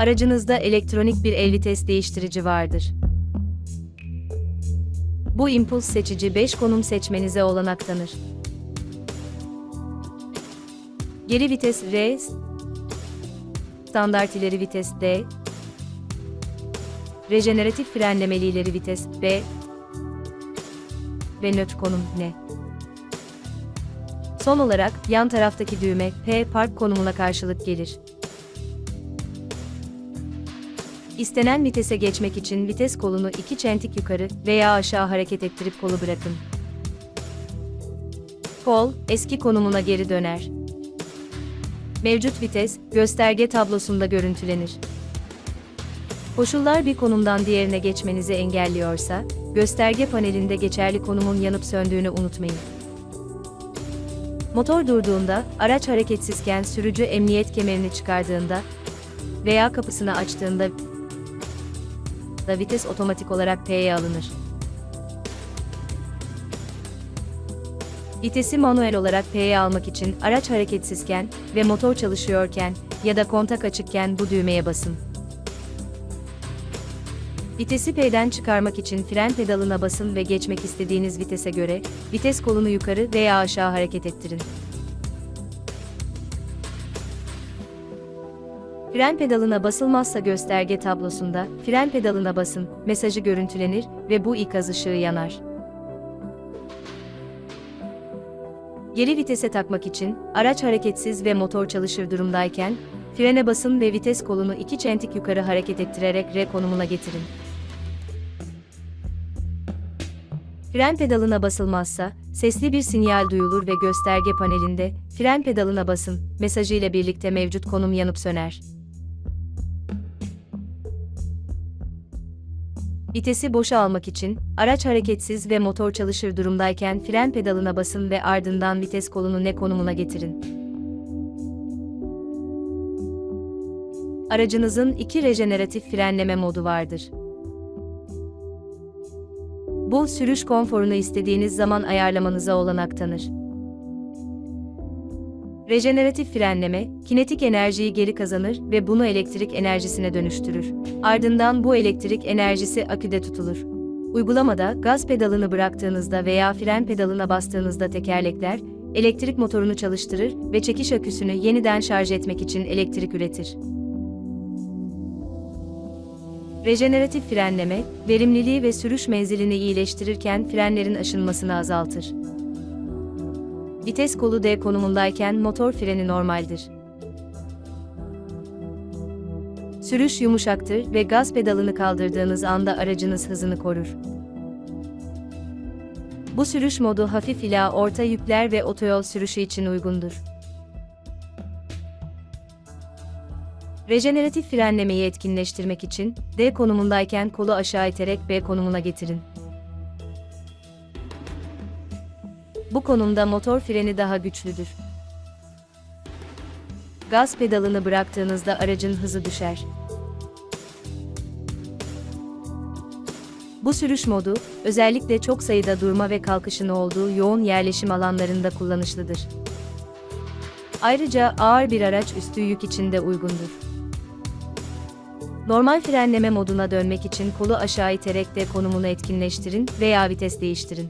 Aracınızda elektronik bir el vites değiştirici vardır. Bu impuls seçici 5 konum seçmenize olanak tanır. Geri vites R, standart ileri vites D, rejeneratif frenlemeli ileri vites B ve nötr konum N. Son olarak yan taraftaki düğme P park konumuna karşılık gelir. İstenen vitese geçmek için vites kolunu iki çentik yukarı veya aşağı hareket ettirip kolu bırakın. Kol, eski konumuna geri döner. Mevcut vites, gösterge tablosunda görüntülenir. Koşullar bir konumdan diğerine geçmenizi engelliyorsa, gösterge panelinde geçerli konumun yanıp söndüğünü unutmayın. Motor durduğunda, araç hareketsizken sürücü emniyet kemerini çıkardığında veya kapısını açtığında da vites otomatik olarak P'ye alınır. Vitesi manuel olarak P'ye almak için araç hareketsizken ve motor çalışıyorken ya da kontak açıkken bu düğmeye basın. Vitesi P'den çıkarmak için fren pedalına basın ve geçmek istediğiniz vitese göre vites kolunu yukarı veya aşağı hareket ettirin. Fren pedalına basılmazsa gösterge tablosunda fren pedalına basın mesajı görüntülenir ve bu ikaz ışığı yanar. Geri vitese takmak için araç hareketsiz ve motor çalışır durumdayken frene basın ve vites kolunu iki çentik yukarı hareket ettirerek R konumuna getirin. Fren pedalına basılmazsa sesli bir sinyal duyulur ve gösterge panelinde fren pedalına basın mesajı ile birlikte mevcut konum yanıp söner. Vitesi boşa almak için, araç hareketsiz ve motor çalışır durumdayken fren pedalına basın ve ardından vites kolunu ne konumuna getirin. Aracınızın iki rejeneratif frenleme modu vardır. Bu sürüş konforunu istediğiniz zaman ayarlamanıza olanak tanır. Rejeneratif frenleme, kinetik enerjiyi geri kazanır ve bunu elektrik enerjisine dönüştürür. Ardından bu elektrik enerjisi aküde tutulur. Uygulamada gaz pedalını bıraktığınızda veya fren pedalına bastığınızda tekerlekler, elektrik motorunu çalıştırır ve çekiş aküsünü yeniden şarj etmek için elektrik üretir. Rejeneratif frenleme, verimliliği ve sürüş menzilini iyileştirirken frenlerin aşınmasını azaltır. Vites kolu D konumundayken motor freni normaldir. Sürüş yumuşaktır ve gaz pedalını kaldırdığınız anda aracınız hızını korur. Bu sürüş modu hafif ila orta yükler ve otoyol sürüşü için uygundur. Rejeneratif frenlemeyi etkinleştirmek için D konumundayken kolu aşağı iterek B konumuna getirin. Bu konumda motor freni daha güçlüdür. Gaz pedalını bıraktığınızda aracın hızı düşer. Bu sürüş modu, özellikle çok sayıda durma ve kalkışın olduğu yoğun yerleşim alanlarında kullanışlıdır. Ayrıca ağır bir araç üstü yük için de uygundur. Normal frenleme moduna dönmek için kolu aşağı iterek de konumunu etkinleştirin veya vites değiştirin.